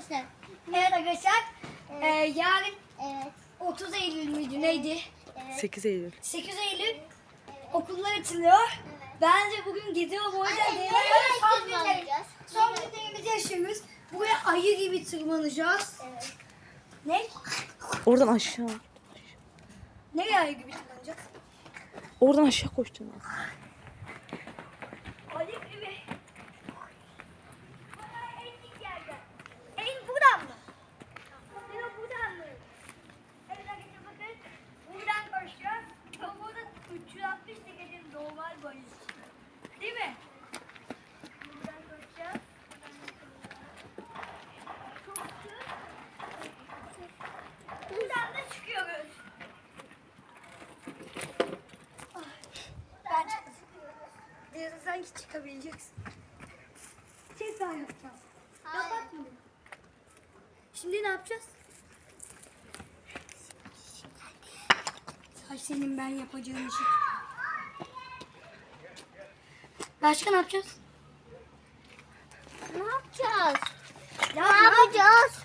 arkadaşlar. Evet arkadaşlar. Evet. Ee, yarın Evet. 30 Eylül müydü neydi? Evet. 8 Eylül. 8 Eylül okullar açılıyor. Bence bugün gidiyorum o yüzden nereye Son günleri- tırmanacağız? Son günlerimizi yaşıyoruz. Buraya ayı gibi tırmanacağız. Evet. Ne? Oradan aşağı. Nereye ayı gibi tırmanacağız? Oradan aşağı koştun. Sanki çıkabileceksin. Tekrar yapacağım. Hayır. Kapatmadım. Şimdi ne yapacağız? Saç senin ben yapacağım işi. Başka ne yapacağız? Ne yapacağız?